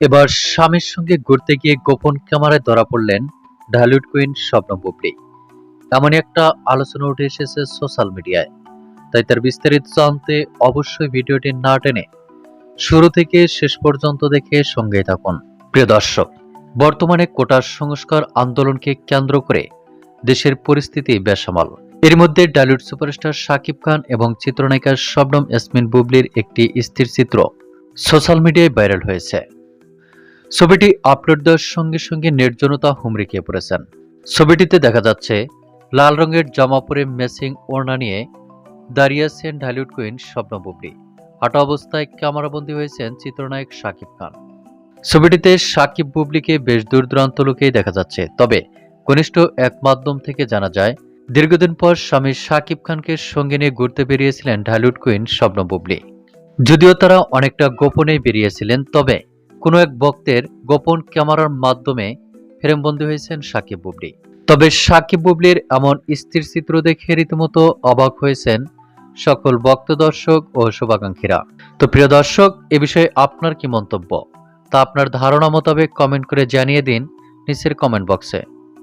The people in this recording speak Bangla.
এবার স্বামীর সঙ্গে ঘুরতে গিয়ে গোপন ক্যামেরায় ধরা পড়লেন ঢালিউড কুইন স্বপ্ন বুবলি। এমনই একটা আলোচনা উঠে এসেছে সোশ্যাল মিডিয়ায়। তাই তার বিস্তারিত জানতে অবশ্যই ভিডিওটি না টেনে শুরু থেকে শেষ পর্যন্ত দেখে সঙ্গে থাকুন। প্রিয় দর্শক, বর্তমানে কোটার সংস্কার আন্দোলনকে কেন্দ্র করে দেশের পরিস্থিতি বেসামাল। এর মধ্যে ডালিউড সুপারস্টার শাকিব খান এবং চিত্রনায়িকা শবনম ইয়াসমিন বুবলির একটি স্থির চিত্র সোশ্যাল মিডিয়ায় ভাইরাল হয়েছে। ছবিটি আপলোড দেওয়ার সঙ্গে সঙ্গে নির্জনতা হুমড়ি খেয়ে পড়েছেন। ছবিটিতে দেখা যাচ্ছে, লাল রঙের জামা পরে মেসিং ওড়না নিয়ে দাঁড়িয়ে আছেন ঢালিউড কুইন স্বপ্ন বুবলি। হাঁটা অবস্থায় ক্যামেরাবন্দী হয়েছেন চিত্রনায়ক শাকিব খান। ছবিটিতে শাকিব বুবলিকে বেশ দূর দূরান্ত লোকেই দেখা যাচ্ছে। তবে ঘনিষ্ঠ এক মাধ্যম থেকে জানা যায়, দীর্ঘদিন পর স্বামী শাকিব খানকে সঙ্গে নিয়ে ঘুরতে বেরিয়েছিলেন ঢালিউড কুইন স্বপ্ন বুবলি। যদিও তারা অনেকটা গোপনেই বেরিয়েছিলেন, তবে কোনো এক ভক্তের গোপন ক্যামেরার মাধ্যমে ফ্রেমবন্দি হয়েছেন সাকিব বুবলি। তবে সাকিব বুবলির এমন স্থির চিত্র দেখে রীতিমতো অবাক হয়েছেন সকল ভক্ত দর্শক ও শুভাকাঙ্ক্ষীরা। তো প্রিয় দর্শক, এ বিষয়ে আপনার কি মন্তব্য? তা আপনার ধারণা মোতাবেক কমেন্ট করে জানিয়ে দিন নিচের কমেন্ট বক্সে।